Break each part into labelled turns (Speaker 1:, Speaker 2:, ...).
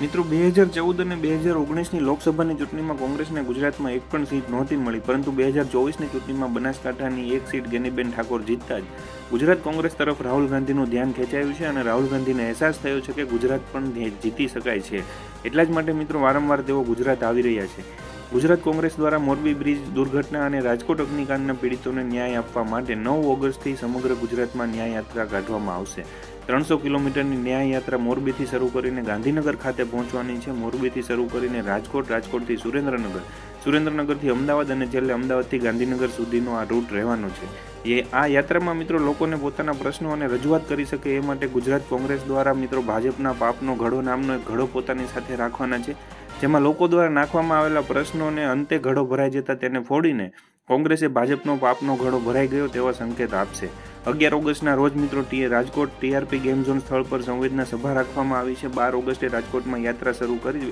Speaker 1: મિત્રો બે હજાર ચૌદ અને બે હજાર ઓગણીસની લોકસભાની ચૂંટણીમાં કોંગ્રેસને ગુજરાતમાં એક પણ સીટ નહોતી મળી, પરંતુ બે હજાર ચોવીસની ચૂંટણીમાં બનાસકાંઠાની એક સીટ ગેનીબેન ઠાકોર જીતતા જ. ગુજરાત કોંગ્રેસ તરફ રાહુલ ગાંધીનું ધ્યાન ખેંચાયું છે અને રાહુલ ગાંધીને અહેસાસ થયો છે કે ગુજરાત પણ જીતી શકાય છે. એટલા જ માટે મિત્રો, વારંવાર તેઓ ગુજરાત આવી રહ્યા છે. ગુજરાત કોંગ્રેસ દ્વારા મોરબી બ્રિજ દુર્ઘટના અને રાજકોટ અગ્નિકાંડના પીડિતોને ન્યાય આપવા માટે નવ ઓગસ્ટથી સમગ્ર ગુજરાતમાં ન્યાય યાત્રા કાઢવામાં આવશે. ત્રણસો કિલોમીટરની ન્યાય યાત્રા મોરબીથી શરૂ કરીને ગાંધીનગર ખાતે પહોંચવાની છે. મોરબીથી શરૂ કરીને રાજકોટ, રાજકોટથી સુરેન્દ્રનગર. સુરેન્દ્રનગરથી અમદાવાદ અને છેલ્લે અમદાવાદથી ગાંધીનગર સુધીનો આ રૂટ રહેવાનો છે. એ આ યાત્રામાં મિત્રો લોકોને પોતાના પ્રશ્નો અને રજૂઆત કરી શકે એ માટે ગુજરાત કોંગ્રેસ દ્વારા મિત્રો ભાજપના પાપનો ઘડો નામનો એક ઘડો પોતાની સાથે રાખવાના છે. જેમાં લોકો દ્વારા નાખવામાં આવેલા પ્રશ્નોને અંતે ઘડો ભરાઈ જતા તેને ફોડીને કોંગ્રેસે ભાજપનો પાપનો ઘડો ભરાઈ ગયો તેવા સંકેત આપશે. અગિયાર ઓગસ્ટના રોજ મિત્રો ટી રાજકોટ ટીઆરપી ગેમ ઝોન સ્થળ પર સંવેદના સભા રાખવામાં આવી છે. બાર ઓગસ્ટે રાજકોટમાં યાત્રા શરૂ કરી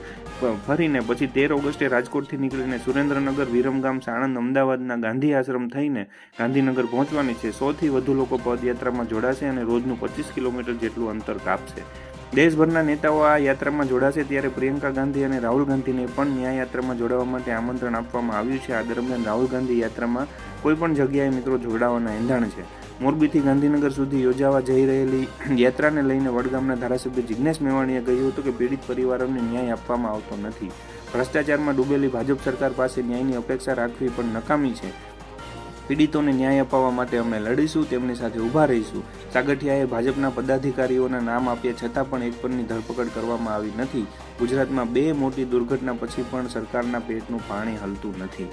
Speaker 1: ફરીને પછી તેર ઓગસ્ટે રાજકોટથી નીકળીને સુરેન્દ્રનગર, વિરમગામ, સાણંદ, અમદાવાદના ગાંધી આશ્રમ થઈને ગાંધીનગર પહોંચવાની છે. સોથી વધુ લોકો પદયાત્રામાં જોડાશે અને રોજનું પચીસ કિલોમીટર જેટલું અંતર કાપશે. દેશભરના નેતાઓ આ યાત્રામાં જોડાશે ત્યારે પ્રિયંકા ગાંધી અને રાહુલ ગાંધીને પણ ન્યાય યાત્રામાં જોડાવા માટે આમંત્રણ આપવામાં આવ્યું છે. આ દરમિયાન રાહુલ ગાંધી યાત્રામાં કોઈ પણ જગ્યાએ મિત્રો જોડાવાના એંધાણ છે. મોરબીથી ગાંધીનગર સુધી યોજાવા જઈ રહેલી યાત્રાને લઈને વડગામના ધારાસભ્ય જિજ્ઞેશ મેવાણીએ કહ્યું હતું કે પીડિત પરિવારોને ન્યાય આપવામાં આવતો નથી. ભ્રષ્ટાચારમાં ડૂબેલી ભાજપ સરકાર પાસે ન્યાયની અપેક્ષા રાખવી પણ નકામી છે. પીડિતોને ન્યાય અપાવવા માટે અમે લડીશું, તેમની સાથે ઊભા રહીશું. સાગઠિયાએ ભાજપના પદાધિકારીઓના નામ આપ્યા છતાં પણ એક પણની ધરપકડ કરવામાં આવી નથી. ગુજરાતમાં બે મોટી દુર્ઘટના પછી પણ સરકારના પેટનું પાણી હલતું નથી.